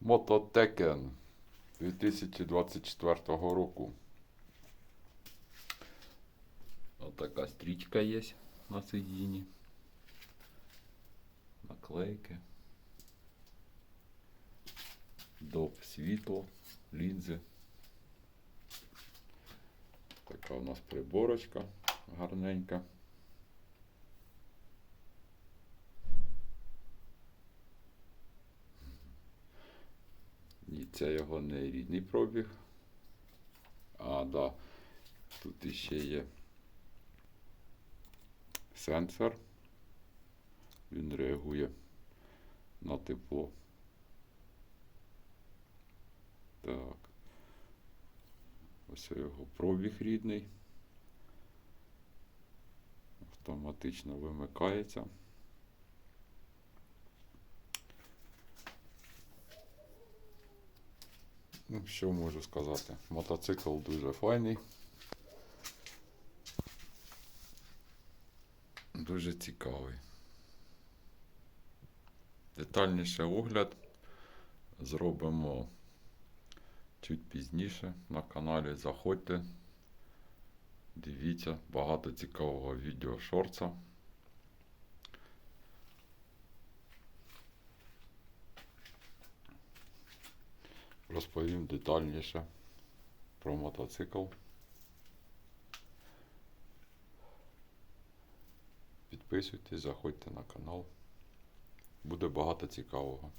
Мототекен 2024 року. Отака стрічка є на сидінні. Наклейки. Доп світло, лінзи. Така у нас приборочка гарненька. Це його не рідний пробіг. А, да. Тут іще є сенсор. Він реагує на тепло. Так. Ось його пробіг рідний. Автоматично вимикається. Ну, що можу сказати? Мотоцикл дуже файний. Дуже цікавий. Детальніше огляд зробимо чуть пізніше на каналі. Заходьте, дивіться багато цікавого відео шорца. Розповім детальніше про мотоцикл. Підписуйтесь, заходьте на канал. Буде багато цікавого.